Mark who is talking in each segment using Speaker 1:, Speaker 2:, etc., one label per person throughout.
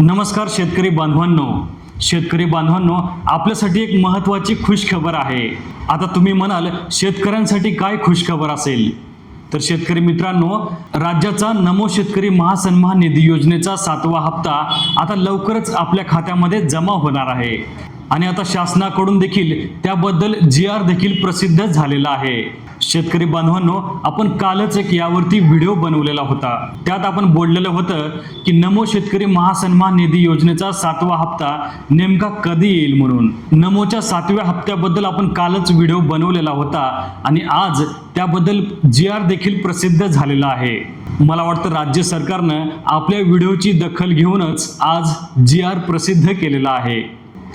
Speaker 1: नमस्कार शेतकरी बांधवांनो. शेतकरी बांधवांनो आपल्यासाठी एक महत्त्वाची खुशखबर आहे. आता तुम्ही म्हणाल शेतकऱ्यांसाठी काय खुशखबर असेल? तर शेतकरी मित्रांनो राज्याचा नमो शेतकरी महासन्मान निधी योजनेचा सातवा हप्ता आता लवकरच आपल्या खात्यामध्ये जमा होणार आहे. आणि आता शासनाकडून देखील त्याबद्दल जी आर देखील प्रसिद्ध झालेला आहे. शेतकरी बांधवांनो आपण कालच एक यावरती व्हिडिओ बनवलेला होता. त्यात आपण बोललेलं होतं की नमो शेतकरी महासन्मान निधी योजनेचा सातवा हप्ता नेमका कधी येईल म्हणून. नमोच्या सातव्या हप्त्याबद्दल आपण कालच व्हिडिओ बनवलेला होता आणि आज त्याबद्दल जी आर देखील प्रसिद्ध झालेला आहे. मला वाटतं राज्य सरकारनं आपल्या व्हिडिओची दखल घेऊनच आज जी आर प्रसिद्ध केलेला आहे.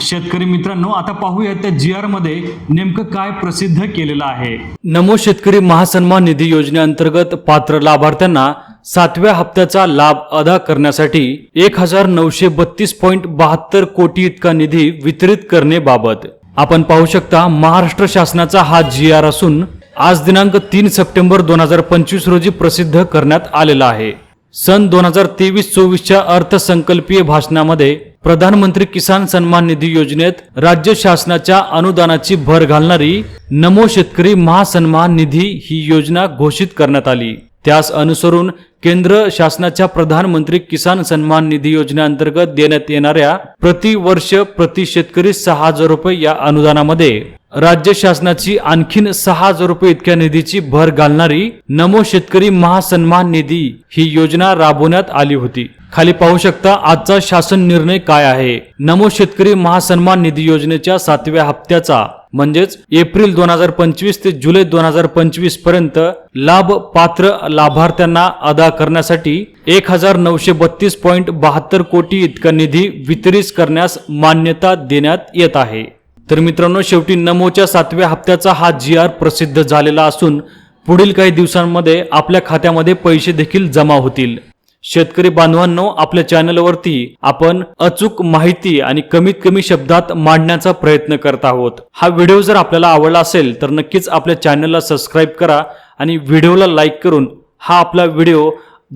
Speaker 1: शेतकरी मित्रांनो आता पाहूया त्या जी आरमध्ये नेमकं काय प्रसिद्ध केलेलं आहे. नमो शेतकरी महासन्मान निधी योजनेअंतर्गत पात्र लाभार्थ्यांना सातव्या हप्त्याचा लाभ अदा करण्यासाठी एक हजार नऊशे बत्तीस पॉईंट बहात्तर कोटी इतका निधी वितरित करण्याबाबत. आपण पाहू शकता महाराष्ट्र शासनाचा हा जी आर असून आज दिनांक तीन सप्टेंबर दोन हजार पंचवीस रोजी प्रसिद्ध करण्यात आलेला आहे. सन दोन हजार तेवीस चोवीसच्या अर्थसंकल्पीय भाषणामध्ये प्रधानमंत्री किसान सन्मान निधी योजनेत राज्य शासनाच्या अनुदानाची भर घालणारी नमो शेतकरी महासन्मान निधी ही योजना घोषित करण्यात आली. त्यास अनुसरून केंद्र शासनाच्या प्रधानमंत्री किसान सन्मान निधी योजनेअंतर्गत देण्यात येणाऱ्या प्रतिवर्ष प्रति शेतकरी सहा हजार रुपये या अनुदानामध्ये राज्य शासनाची आणखीन सहा हजार रुपये इतक्या निधीची भर घालणारी नमो शेतकरी महासन्मान निधी ही योजना राबवण्यात आली होती. खाली पाहू शकता आजचा शासन निर्णय काय आहे. नमो शेतकरी महासन्मान निधी योजनेच्या सातव्या हप्त्याचा म्हणजेच एप्रिल दोन हजार पंचवीस ते जुलै दोन हजार पंचवीसपर्यंत लाभ पात्र लाभार्थ्यांना अदा करण्यासाठी एक हजार नऊशे बत्तीस पॉईंट बहात्तर कोटी इतका निधी वितरित करण्यास मान्यता देण्यात येत आहे. तर मित्रांनो शेवटी नमोच्या सातव्या हप्त्याचा हा जी आर प्रसिद्ध झालेला असून पुढील काही दिवसांमध्ये आपल्या खात्यामध्ये पैसे देखील जमा होतील. शेतकरी बांधवांनो आपल्या चॅनलवरती आपण अचूक माहिती आणि कमीत कमी शब्दात मांडण्याचा प्रयत्न करत आहोत. हा व्हिडिओ जर आपल्याला आवडला असेल तर नक्कीच आपल्या चॅनलला सबस्क्राईब करा आणि व्हिडिओला लाईक करून हा आपला व्हिडिओ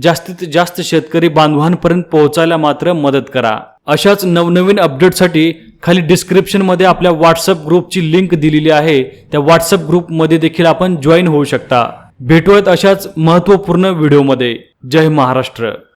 Speaker 1: जास्तीत जास्त शेतकरी बांधवांपर्यंत पोहोचायला मात्र मदत करा. अशाच नवनवीन अपडेटसाठी खाली डिस्क्रिप्शनमध्ये आपल्या व्हॉट्सअप ग्रुपची लिंक दिलेली आहे. त्या व्हॉट्सअप ग्रुपमध्ये देखील आपण जॉईन होऊ शकता. भेटूयात अशाच महत्त्वपूर्ण व्हिडिओमध्ये. जय महाराष्ट्र.